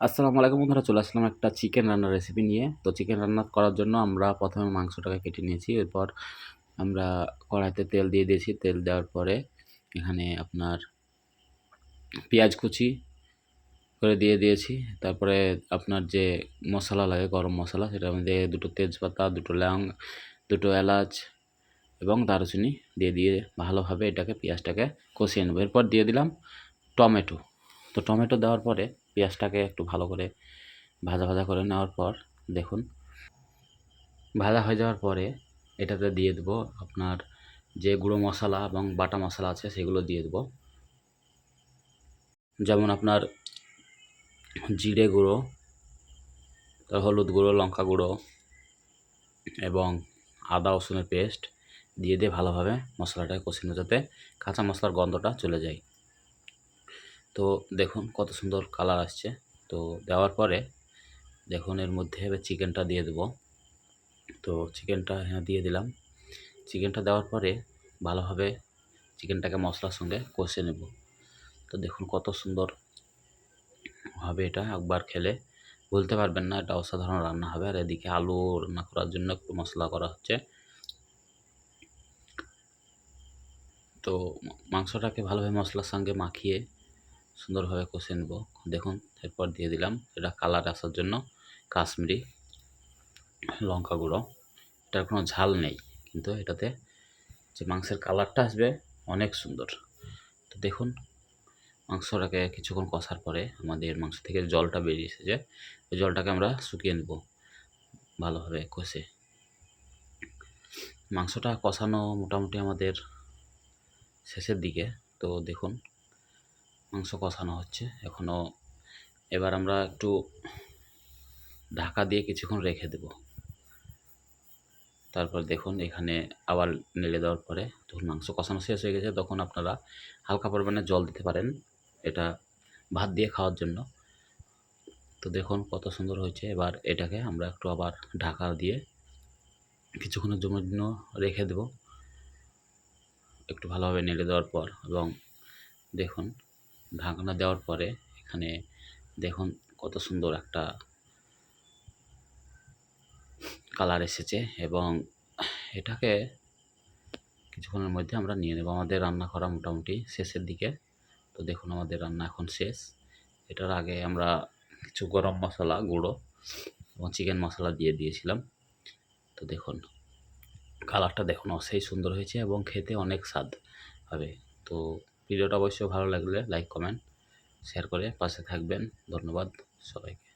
আসসালামু আলাইকুম বন্ধুরা, চলে আসলাম একটা চিকেন রান্নার রেসিপি নিয়ে। তো চিকেন রান্না করার জন্য আমরা প্রথমে মাংসটাকে কেটে নিয়েছি, এরপর আমরা কড়াইতে তেল দিয়ে দিয়েছি। তেল দেওয়ার পরে এখানে আপনার পেঁয়াজ কুচি করে দিয়ে দিয়েছি। তারপরে আপনার যে মশলা লাগে, গরম মশলা, সেটার মধ্যে দুটো তেজপাতা, দুটো ল্যাং দুটো এলাচ এবং দারুচিনি দিয়ে দিয়ে ভালোভাবে এটাকে, পেঁয়াজটাকে কষিয়ে নেব। এরপর দিয়ে দিলাম টমেটো। তো টমেটো দেওয়ার পরে পেঁয়াজটাকে একটু ভালো করে ভাজা ভাজা করে নেওয়ার পর দেখুন, ভাজা হয়ে যাওয়ার পরে এটাতে দিয়ে দেবো আপনার যে গুঁড়ো মশলা এবং বাটা মশলা আছে সেগুলো দিয়ে দেবো। যেমন আপনার জিরে গুঁড়ো হলুদ গুঁড়ো, লঙ্কা গুঁড়ো এবং আদা, রসুনের পেস্ট দিয়ে দিয়ে ভালোভাবে মশলাটাকে কষিয়ে যাতে কাঁচা মশলার গন্ধটা চলে যায়। তো দেখুন কত সুন্দর কালার আসছে। তো দেওয়ার পরে দেখুন এর মধ্যে এবার চিকেনটা দিয়ে দেবো। তো চিকেনটা হ্যাঁ দিয়ে দিলাম। চিকেনটা দেওয়ার পরে ভালোভাবে চিকেনটাকে মশলার সঙ্গে কষে নেব। তো দেখুন কত সুন্দর হবে এটা, একবার খেলে বলতে পারবেন না, এটা অসাধারণ রান্না হবে। আর এদিকে আলু রান্না করার জন্য একটু মশলা করা হচ্ছে। তো মাংসটাকে ভালোভাবে মশলার সঙ্গে মাখিয়ে সুন্দরভাবে কষে নেব। দেখুন, এরপর দিয়ে দিলাম এটা কালার আসার জন্য কাশ্মীরি লঙ্কা গুঁড়ো। এটার কোনো ঝাল নেই, কিন্তু এটাতে যে মাংসের কালারটা আসবে অনেক সুন্দর। তো দেখুন, মাংসটাকে কিছুক্ষণ কষার পরে আমাদের মাংস থেকে জলটা বেরিয়ে এসেছে। ওই জলটাকে আমরা শুকিয়ে নেব ভালোভাবে কষে। মাংসটা কষানো মোটামুটি আমাদের শেষের দিকে। তো দেখুন মাংস কষানো হচ্ছে এখনও এবার আমরা একটু ঢাকা দিয়ে কিছুক্ষণ রেখে দেব। তারপর দেখুন এখানে আবার নেড়ে দেওয়ার পরে যখন মাংস কষানো শেষ হয়ে গেছে তখন আপনারা হালকা পরিমাণে জল দিতে পারেন এটা ভাত দিয়ে খাওয়ার জন্য। তো দেখুন কত সুন্দর হয়েছে। এবার এটাকে আমরা একটু আবার ঢাকা দিয়ে কিছুক্ষণের জন্য রেখে দেব। একটু ভালোভাবে নেড়ে দেওয়ার পর এবং দেখুন ঢাকনা দেওয়ার পরে এখানে দেখুন কত সুন্দর একটা কালার এসেছে এবং এটাকে কিছুক্ষণের মধ্যে আমরা নিয়ে নেব। আমাদের রান্না করা মোটামুটি শেষের দিকে। তো দেখুন আমাদের রান্না এখন শেষ। এটার আগে আমরা কিছু গরম মশলা, গুঁড়ো এবং চিকেন মশলা দিয়ে দিয়েছিলাম। তো দেখুন, কালারটা দেখুন অসেই সুন্দর হয়েছে এবং খেতে অনেক স্বাদ হবে। তো ভিডিওটা অবশ্যই ভালো লাগলে লাইক কমেন্ট শেয়ার করে পাশে থাকবেন। ধন্যবাদ সবাইকে।